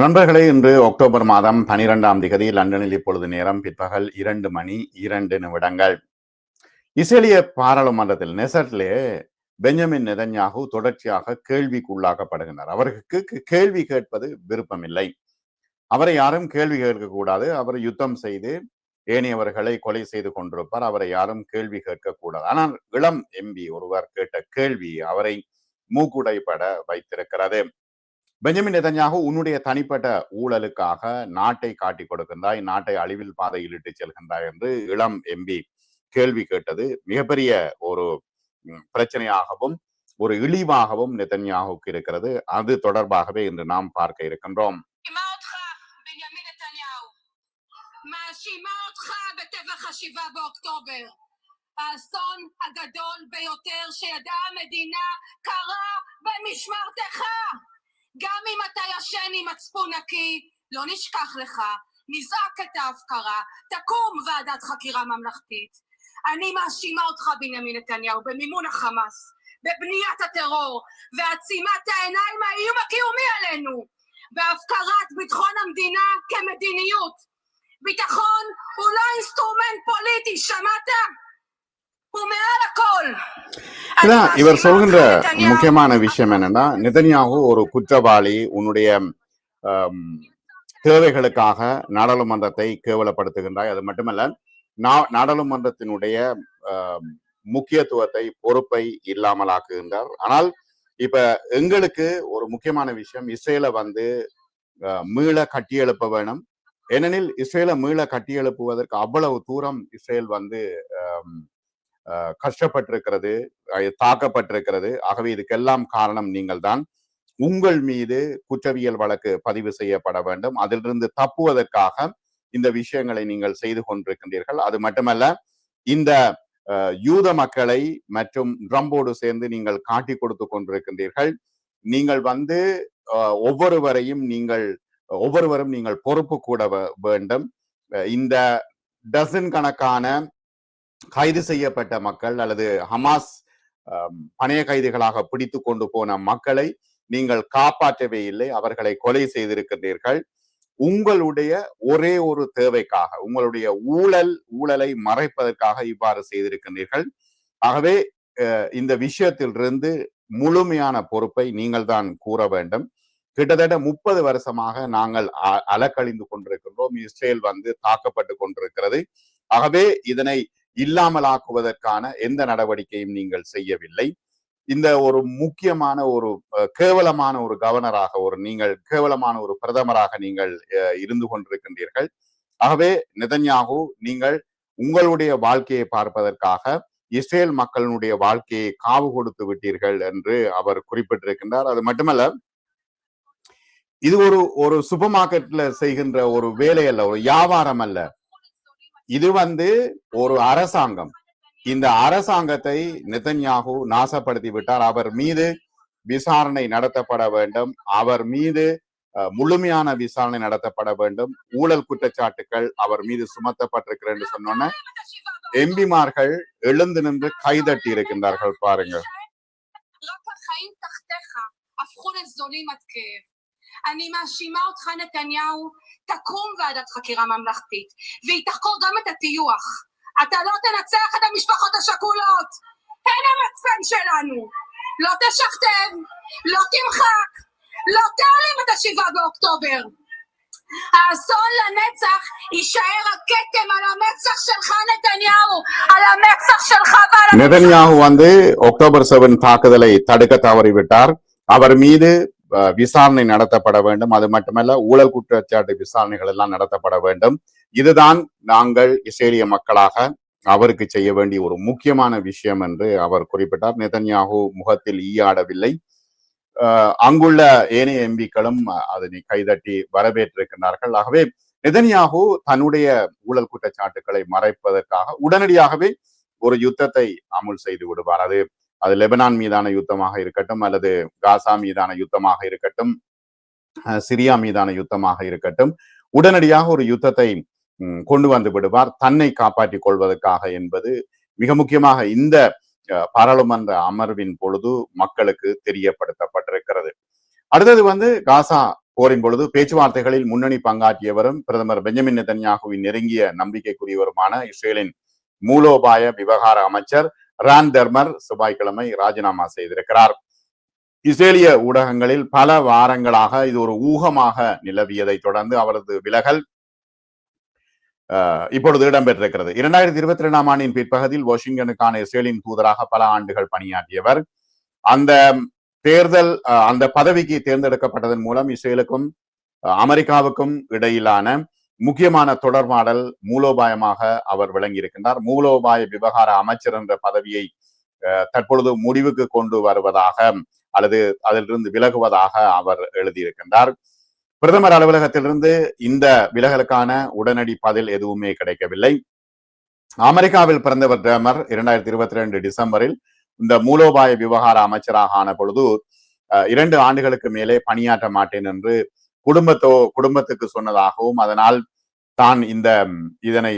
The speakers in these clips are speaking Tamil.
நண்பர்களே இன்று அக்டோபர் மாதம் பனிரெண்டாம் திகதி லண்டனில் இப்பொழுது நேரம் பிற்பகல் இரண்டு மணி இரண்டு நிமிடங்கள். இஸ்ரேலிய பாராளுமன்றத்தில் நெசர்ட்லே பெஞ்சமின் நெதன்யாகு தொடர்ச்சியாக கேள்விக்குள்ளாக்கப்படுகின்றார். அவருக்கு கேள்வி கேட்பது விருப்பமில்லை. அவரை யாரும் கேள்வி கேட்கக்கூடாது. அவர் யுத்தம் செய்து ஏனையவர்களை கொலை செய்து கொண்டிருப்பார். அவரை யாரும் கேள்வி கேட்கக்கூடாது. ஆனால் இளம் எம்பி ஒருவர் கேட்ட கேள்வி அவரை மூக்குடைப்பட வைத்திருக்கிறது. பெஞ்சமின் நெதன்யாகு உன்னுடைய தனிப்பட்ட ஊழலுக்காக நாட்டை காட்டி கொடுக்கின்றாய் நாட்டை அழிவில் பாதையில் இட்டு செல்கின்றாய் என்று இளம் எம்பி கேள்வி கேட்டது மிகப்பெரிய ஒரு ம், பிரச்சனையாகவும் ஒரு இழிவாகவும் நெதன்யாகுக்கு இருக்கிறது அது தொடர்பாகவே இன்று நாம் பார்க்க இருக்கின்றோம் מאשימה אותך, בנימין נתניהו. מאשימה אותך בטבח השבעה באוקטובר. האסון הגדול ביותר שידעה המדינה קרה במשמרתך. גם אם אתה ישן עם מצפון נקי, לא נשכח לך, נזעק את ההפקרה, תקום ועדת חקירה ממלכתית. אני מאשימה אותך, בנימין נתניהו, במימון החמאס, בבניית הטרור, ועצימת העיניים האיום הקיומי עלינו. בהפקרת ביטחון המדינה כמדיניות. ביטחון הוא לא אינסטרומנט פוליטי, שמעת? இவர் சொல்கின்ற முக்கியமான விஷயம் என்னன்னா நிதன்யாகு ஒரு குற்றவாளி உன்னுடைய தேவைகளுக்காக நாடாளுமன்றத்தை கேவலப்படுத்துகின்றாய். அது மட்டுமல்ல நாடாளுமன்றத்தினுடைய முக்கியத்துவத்தை பொறுப்பை இல்லாமல் ஆக்குகின்றார் ஆனால் இப்ப எங்களுக்கு ஒரு முக்கியமான விஷயம் இஸ்ரேலை வந்து மீள கட்டியெழுப்ப வேணும். ஏனெனில் இஸ்ரேல மீள கட்டியெழுப்புவதற்கு அவ்வளவு தூரம் இஸ்ரேல் வந்து கஷ்டப்பட்டிருக்கிறது தாக்கப்பட்டிருக்கிறது. ஆகவே இதுக்கெல்லாம் காரணம் நீங்கள் தான் உங்கள் மீது குற்றவியல் வழக்கு பதிவு செய்யப்பட வேண்டும். அதிலிருந்து தப்புவதற்காக இந்த விஷயங்களை நீங்கள் செய்து கொண்டிருக்கின்றீர்கள். அது மட்டுமல்ல இந்த யூத மக்களை மற்றும் ட்ரம்போடு சேர்ந்து நீங்கள் காட்டி கொடுத்து கொண்டிருக்கின்றீர்கள். நீங்கள் வந்து ஒவ்வொருவரையும் நீங்கள் ஒவ்வொருவரும் நீங்கள் பொறுப்பு கூட வேண்டும். இந்த டசன் கணக்கான கைது செய்யப்பட்ட மக்கள் அல்லது ஹமாஸ் பணைய கைதிகளாக பிடித்து கொண்டு போன மக்களை நீங்கள் காப்பாற்றவே இல்லை அவர்களை கொலை செய்திருக்கின்றீர்கள் உங்களுடைய ஒரே ஒரு தேவைக்காக உங்களுடைய ஊழல் ஊழலை மறைப்பதற்காக இவ்வாறு செய்திருக்கின்றீர்கள் ஆகவே அஹ், இந்த விஷயத்திலிருந்து முழுமையான பொறுப்பை நீங்கள் தான் கூற வேண்டும். கிட்டத்தட்ட முப்பது வருஷமாக நாங்கள் அ- அலக்கழிந்து கொண்டிருக்கின்றோம். இஸ்ரேல் வந்து தாக்கப்பட்டு கொண்டிருக்கிறது. ஆகவே இதனை இல்லாமலாக்குவதற்கான எந்த நடவடிக்கையும் நீங்கள் செய்யவில்லை. இந்த ஒரு முக்கியமான ஒரு கேவலமான ஒரு கவர்னராக ஒரு நீங்கள் கேவலமான ஒரு பிரதமராக நீங்கள் அஹ், இருந்து கொண்டிருக்கின்றீர்கள். ஆகவே நிதன்யாகு நீங்கள் உங்களுடைய வாழ்க்கையை பார்ப்பதற்காக இஸ்ரேல் மக்களினுடைய வாழ்க்கையை காவு கொடுத்து விட்டீர்கள் என்று அவர் குறிப்பிட்டிருக்கின்றார். அது மட்டுமல்ல இது ஒரு ஒரு சூப்பர் மார்க்கெட்ல செய்கின்ற ஒரு வேலை அல்ல ஒரு வியாபாரம் அல்ல. இது வந்து ஒரு அரசாங்கம். இந்த அரசாங்கத்தை நிதன்யாகு நாசப்படுத்தி விட்டார். அவர் மீது விசாரணை நடத்தப்பட வேண்டும். அவர் மீது அஹ், முழுமையான விசாரணை நடத்தப்பட வேண்டும். ஊழல் குற்றச்சாட்டுகள் அவர் மீது சுமத்தப்பட்டிருக்கிறது என்று சொன்னோன்னே எம்பிமார்கள் எழுந்து நின்று கைதட்டி இருக்கின்றார்கள் பாருங்க אני מאשימה אותך, נתניהו, תקום ועדת חקירה ממלכתית, והיא תחקור גם את הטיוח. אתה לא תנצח את המשפחות השכולות! הן המצפן שלנו! לא תשכתב, לא תמחק, לא תעלים את השבעה באוקטובר! האסון לנצח יישאר הכתם על המצח שלך, נתניהו! על המצח שלך ועל המצח நெதன்யாகு வந்து அக்டோபர் செவன் தாக்குதலை தடுக்க தவறிவிட்டார் அவர் மீது அஹ், விசாரணை நடத்தப்பட வேண்டும். அது மட்டுமல்ல ஊழல் குற்றச்சாட்டு விசாரணைகள் எல்லாம் நடத்தப்பட வேண்டும். இதுதான் நாங்கள் இஸ்ரேலிய மக்களாக அவருக்கு செய்ய வேண்டிய ஒரு முக்கியமான விஷயம் என்று அவர் குறிப்பிட்டார். நிதன்யாகு முகத்தில் ஈயாடவில்லை. அங்குள்ள ஏனைய எம்பிக்களும் அதனை கைதட்டி வரவேற்றிருக்கின்றார்கள். ஆகவே நிதன்யாகு தன்னுடைய ஊழல் குற்றச்சாட்டுகளை மறைப்பதற்காக உடனடியாகவே ஒரு யுத்தத்தை அமுல் செய்து விடுவார். அது அது லெபனான் மீதான யுத்தமாக இருக்கட்டும் அல்லது காசா மீதான யுத்தமாக இருக்கட்டும் சிரியா மீதான யுத்தமாக இருக்கட்டும் உடனடியாக ஒரு யுத்தத்தை கொண்டு வந்து விடுவார். தன்னை காப்பாற்றிக் கொள்வதற்காக என்பது மிக முக்கியமாக இந்த பாராளுமன்ற அமர்வின் பொழுது மக்களுக்கு தெரியப்படுத்தப்பட்டிருக்கிறது. அடுத்தது வந்து காசா போரின் பொழுது பேச்சுவார்த்தைகளில் முன்னணி பங்காற்றியவரும் பிரதமர் பெஞ்சமின் நெதன்யாகுவின் நெருங்கிய நம்பிக்கைக்குரியவருமான இஸ்ரேலின் மூலோபாய விவகார அமைச்சர் ரான் தர்மர் செவ்வாய்க்கிழமை ராஜினாமா செய்திருக்கிறார். இஸ்ரேலிய ஊடகங்களில் பல வாரங்களாக இது ஒரு ஊகமாக நிலவியதை தொடர்ந்து அவரது விலகல் இப்பொழுது இடம்பெற்றிருக்கிறது. இரண்டாயிரத்தி இருபத்தி ரெண்டாம் ஆண்டின் பிற்பகுதியில் வாஷிங்டனுக்கான இஸ்ரேலின் தூதராக பல ஆண்டுகள் பணியாற்றியவர். அந்த தேர்தல் அந்த பதவிக்கு தேர்ந்தெடுக்கப்பட்டதன் மூலம் இஸ்ரேலுக்கும் அமெரிக்காவுக்கும் இடையிலான முக்கியமான தொடர்பாடல் மூலோபாயமாக அவர் விளங்கியிருக்கின்றார். மூலோபாய விவகார அமைச்சர் என்ற பதவியை தற்பொழுது முடிவுக்கு கொண்டு வருவதாக அல்லது அதிலிருந்து விலகுவதாக அவர் எழுதியிருக்கின்றார். பிரதமர் அலுவலகத்திலிருந்து இந்த விலகலுக்கான உடனடி பதில் எதுவுமே கிடைக்கவில்லை. அமெரிக்காவில் பிறந்தவர் பிரதமர் இரண்டாயிரத்தி இருபத்தி ரெண்டு டிசம்பரில் இந்த மூலோபாய விவகார அமைச்சராக ஆன பொழுது இரண்டு ஆண்டுகளுக்கு மேலே பணியாற்ற மாட்டேன் என்று குடும்பத்தோ குடும்பத்துக்கு சொன்னதாகவும் அதனால் தான் இந்த இதனை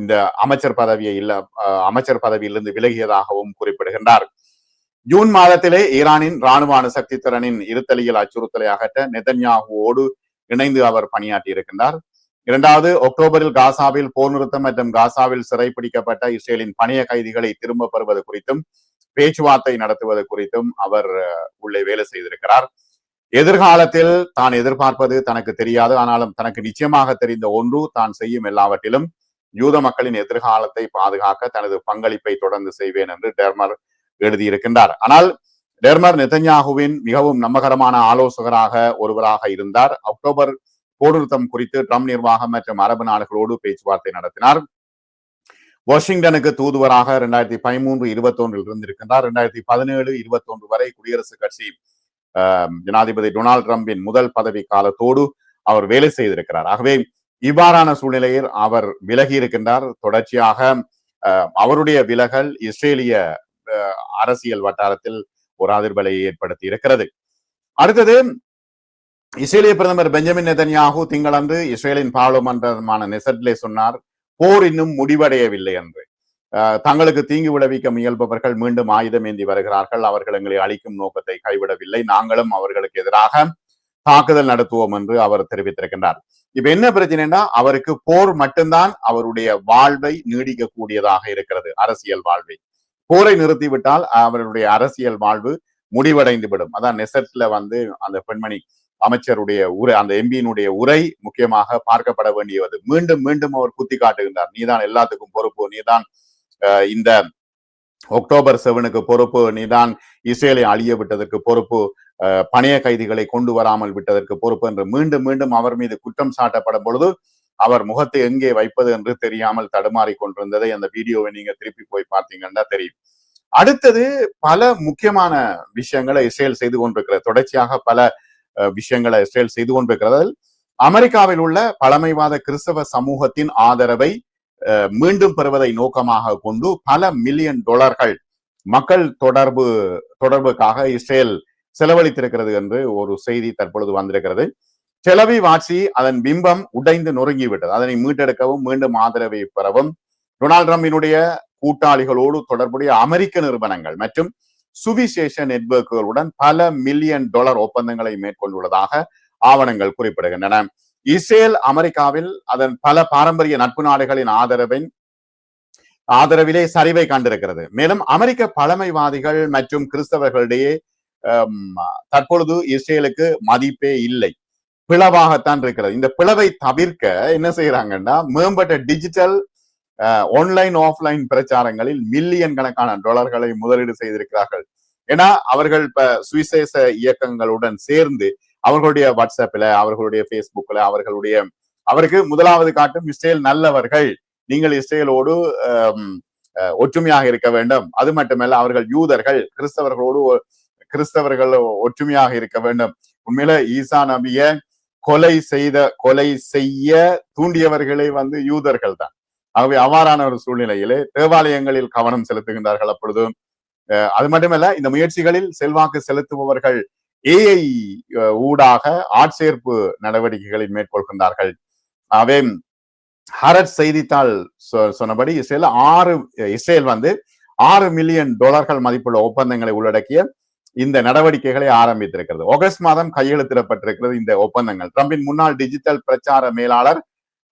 இந்த அமைச்சர் பதவியை இல்ல அமைச்சர் பதவியிலிருந்து விலகியதாகவும் குறிப்பிடுகின்றார். ஜூன் மாதத்திலே ஈரானின் ராணுவ அணுசக்தி திறனின் இருத்தலியல் அச்சுறுத்தலை அகற்ற நெதன்யாகுவோடு இணைந்து அவர் பணியாற்றி இருக்கின்றார் இரண்டாவது அக்டோபரில் காசாவில் போர் நிறுத்தம் மற்றும் காசாவில் சிறைப்பிடிக்கப்பட்ட இஸ்ரேலின் பணிய கைதிகளை திரும்ப பெறுவது குறித்தும் பேச்சுவார்த்தை நடத்துவது குறித்தும் அவர் உள்ளே வேலை செய்திருக்கிறார். எதிர்காலத்தில் தான் எதிர்பார்ப்பது தனக்கு தெரியாது. ஆனாலும் தனக்கு நிச்சயமாக தெரிந்த ஒன்று தான் செய்யும் எல்லாவற்றிலும் யூத மக்களின் எதிர்காலத்தை பாதுகாக்க தனது பங்களிப்பை தொடர்ந்து செய்வேன் என்று டெர்மர் எழுதியிருக்கின்றார். ஆனால் டெர்மர் நெத்தன்யாகுவின் மிகவும் நம்பகரமான ஆலோசகராக ஒருவராக இருந்தார். அக்டோபர் போர்நிறுத்தம் குறித்து ட்ரம்ப் நிர்வாகம் மற்றும் அரபு நாடுகளோடு பேச்சுவார்த்தை நடத்தினார். வாஷிங்டனுக்கு தூதுவராக இரண்டாயிரத்தி பதிமூன்று இருபத்தி ஒன்றில் இருந்திருக்கின்றார். இரண்டாயிரத்தி பதினேழு இருபத்தி ஒன்று வரை குடியரசுக் கட்சி ஜனாதிபதி டொனால்டு ட்ரம்பின் முதல் பதவி காலத்தோடு அவர் வேலை செய்திருக்கிறார். ஆகவே இவ்வாறான சூழ்நிலையில் அவர் விலகி இருக்கின்றார். தொடர்ச்சியாக அவருடைய விலகல் இஸ்ரேலிய அரசியல் வட்டாரத்தில் ஒரு அதிர்வலையை ஏற்படுத்தி இருக்கிறது. அடுத்தது இஸ்ரேலிய பிரதமர் பெஞ்சமின் நெதன்யாகு திங்களன்று இஸ்ரேலின் பாராளுமன்றமான நெசட்லே சொன்னார் போர் இன்னும் முடிவடையவில்லை என்று. தங்களுக்கு தீங்கு விளைவிக்க முயல்பவர்கள் மீண்டும் ஆயுதம் ஏந்தி வருகிறார்கள். அவர்கள் எங்களை அழிக்கும் நோக்கத்தை கைவிடவில்லை. நாங்களும் அவர்களுக்கு எதிராக தாக்குதல் நடத்துவோம் என்று அவர் தெரிவித்திருக்கின்றார். இப்ப என்ன பிரச்சனைனா அவருக்கு போர் மட்டும்தான் அவருடைய வாழ்வை நீடிக்கக்கூடியதாக இருக்கிறது அரசியல் வாழ்வை. போரை நிறுத்திவிட்டால் அவருடைய அரசியல் வாழ்வு முடிவடைந்து விடும் அதான் நெசட்ல வந்து அந்த பெண்மணி அமைச்சருடைய உரை அந்த எம்பியினுடைய உரை முக்கியமாக பார்க்கப்பட வேண்டியது. மீண்டும் மீண்டும் அவர் குத்தி காட்டுகின்றார் நீதான் எல்லாத்துக்கும் பொறுப்பு நீதான் இந்த அக்டோபர் செவனுக்கு பொறுப்பு நீதான் இஸ்ரேலை அழிய விட்டதற்கு பொறுப்பு பணைய கைதிகளை கொண்டு வராமல் விட்டதற்கு பொறுப்பு என்று மீண்டும் மீண்டும் அவர் மீது குற்றம் சாட்டப்படும் பொழுது அவர் முகத்தை எங்கே வைப்பது என்று தெரியாமல் தடுமாறி கொண்டிருந்ததை அந்த வீடியோவை நீங்க திருப்பி போய் பார்த்தீங்கன்னா தெரியும். அடுத்தது பல முக்கியமான விஷயங்களை இஸ்ரேல் செய்து கொண்டிருக்கிறது. தொடர்ச்சியாக பல விஷயங்களை இஸ்ரேல் செய்து கொண்டிருக்கிறது. அமெரிக்காவில் உள்ள பழமைவாத கிறிஸ்தவ சமூகத்தின் ஆதரவை மீண்டும் பெறுவதை நோக்கமாக கொண்டு பல மில்லியன் டாலர்கள் மக்கள் தொடர்பு தொடர்புக்காக இஸ்ரேல் செலவழித்திருக்கிறது என்று ஒரு செய்தி தற்பொழுது வந்திருக்கிறது. செலவி வாட்சி அதன் பிம்பம் உடைந்து நொறுங்கிவிட்டது. அதனை மீட்டெடுக்கவும் மீண்டும் ஆதரவை பெறவும் டொனால்ட் ட்ரம்பினுடைய கூட்டாளிகளோடு தொடர்புடைய அமெரிக்க நிறுவனங்கள் மற்றும் சுவிசேஷ நெட்வொர்க்குகளுடன் பல மில்லியன் டாலர் ஒப்பந்தங்களை மேற்கொண்டுள்ளதாக ஆவணங்கள் குறிப்பிடுகின்றன. இஸ்ரேல் அமெரிக்காவில் அதன் பல பாரம்பரிய நட்பு நாடுகளின் ஆதரவின் ஆதரவிலே சரிவை கண்டிருக்கிறது. மேலும் அமெரிக்க பழமைவாதிகள் மற்றும் கிறிஸ்தவர்களிடையே தற்பொழுது இஸ்ரேலுக்கு மதிப்பே இல்லை. பிளவாகத்தான் இருக்கிறது. இந்த பிளவை தவிர்க்க என்ன செய்யறாங்கன்னா மேம்பட்ட டிஜிட்டல் ஆன்லைன் ஆஃப்லைன் பிரச்சாரங்களில் மில்லியன் கணக்கான டாலர்களை முதலீடு செய்திருக்கிறார்கள். ஏன்னா அவர்கள் இப்ப சுவிசேஷ இயக்கங்களுடன் சேர்ந்து அவர்களுடைய வாட்ஸ்அப்ல அவர்களுடைய பேஸ்புக்ல அவர்களுடைய அவருக்கு முதலாவது காட்டும் இஸ்ரேல் நல்லவர்கள். நீங்கள் இஸ்ரேலோடு ஒற்றுமையாக இருக்க வேண்டும். அது மட்டுமல்ல அவர்கள் யூதர்கள் கிறிஸ்தவர்களோடு கிறிஸ்தவர்கள் ஒற்றுமையாக இருக்க வேண்டும். உண்மையில ஈசா நபிய கொலை செய்த கொலை செய்ய தூண்டியவர்களே வந்து யூதர்கள் தான். ஆகவே அவ்வாறான ஒரு சூழ்நிலையிலே தேவாலயங்களில் கவனம் செலுத்துகின்றார்கள் அப்பொழுது. அது மட்டுமல்ல இந்த முயற்சிகளில் செல்வாக்கு செலுத்துபவர்கள் ஏஐ ஊடாக ஆட்சேர்ப்பு நடவடிக்கைகளை மேற்கொள்கின்றார்கள். அவே ஹரட் செய்தித்தாள் சொன்னபடி இஸ்ரேல் ஆறு இஸ்ரேல் வந்து ஆறு மில்லியன் டாலர்கள் மதிப்புள்ள ஒப்பந்தங்களை உள்ளடக்கிய இந்த நடவடிக்கைகளை ஆரம்பித்திருக்கிறது. ஆகஸ்ட் மாதம் கையெழுத்திடப்பட்டிருக்கிறது இந்த ஒப்பந்தங்கள். ட்ரம்பின் முன்னாள் டிஜிட்டல் பிரச்சார மேலாளர்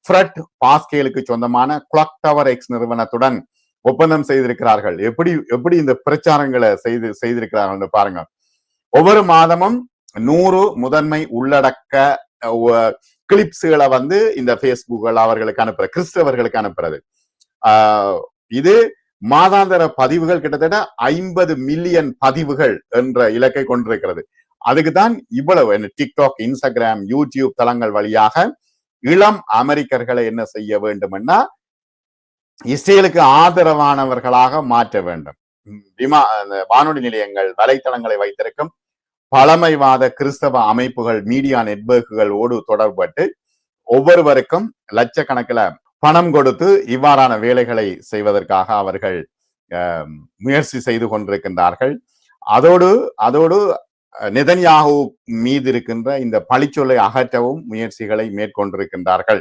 ஃப்ரட் பாஸ்கேலுக்கு சொந்தமான கிளாக் டவர் எக்ஸ் நிறுவனத்துடன் ஒப்பந்தம் செய்திருக்கிறார்கள். எப்படி எப்படி இந்த பிரச்சாரங்களை செய்து செய்திருக்கிறார்கள் பாருங்க. ஒவ்வொரு மாதமும் நூறு முதன்மை உள்ளடக்க கிளிப்ஸ்களை வந்து இந்த பேஸ்புக்கள் அவர்களுக்கு அனுப்புற கிறிஸ்தவர்களுக்கு அனுப்புறது. ஆஹ் இது மாதாந்திர பதிவுகள் கிட்டத்தட்ட ஐம்பது மில்லியன் பதிவுகள் என்ற இலக்கை கொண்டிருக்கிறது. அதுக்கு தான் இவ்வளவு டிக்டாக் இன்ஸ்டாகிராம் யூடியூப் தளங்கள் வழியாக இளம் அமெரிக்கர்களை என்ன செய்ய வேண்டும்னா இஸ்ரேலுக்கு ஆதரவானவர்களாக மாற்ற வேண்டும். விமா வானொலி நிலையங்கள் வலைத்தளங்களை வைத்திருக்கும் பழமைவாத கிறிஸ்தவ அமைப்புகள் மீடியா நெட்வொர்க்குகளோடு தொடர்பட்டு ஒவ்வொருவருக்கும் லட்சக்கணக்கில் பணம் கொடுத்து இவ்வாறான வேலைகளை செய்வதற்காக அவர்கள் முயற்சி செய்து கொண்டிருக்கின்றார்கள். அதோடு அதோடு நிதன்யாகு மீது இருக்கின்ற இந்த பழிச்சொல்லை அகற்றவும் முயற்சிகளை மேற்கொண்டிருக்கின்றார்கள்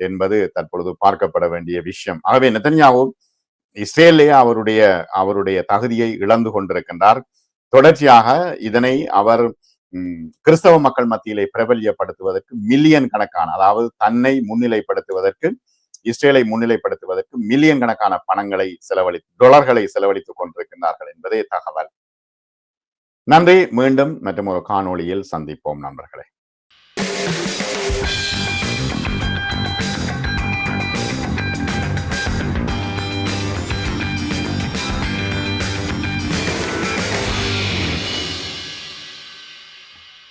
என்பது தற்பொழுது பார்க்கப்பட வேண்டிய விஷயம். ஆகவே நிதன்யாகு இஸ்ரேலே அவருடைய அவருடைய தகுதியை இழந்து கொண்டிருக்கின்றார். தொடர்ச்சியாக இதனை அவர் கிறிஸ்தவ மக்கள் மத்தியிலே பிரபல்யப்படுத்துவதற்கு மில்லியன் கணக்கான அதாவது தன்னை முன்னிலைப்படுத்துவதற்கு இஸ்ரேலை முன்னிலைப்படுத்துவதற்கு மில்லியன் கணக்கான பணங்களை செலவழி டொலர்களை செலவழித்துக் கொண்டிருக்கின்றார்கள் என்பதே தகவல். நன்றி. மீண்டும் மற்றும் ஒரு காணொளியில் சந்திப்போம் நண்பர்களே.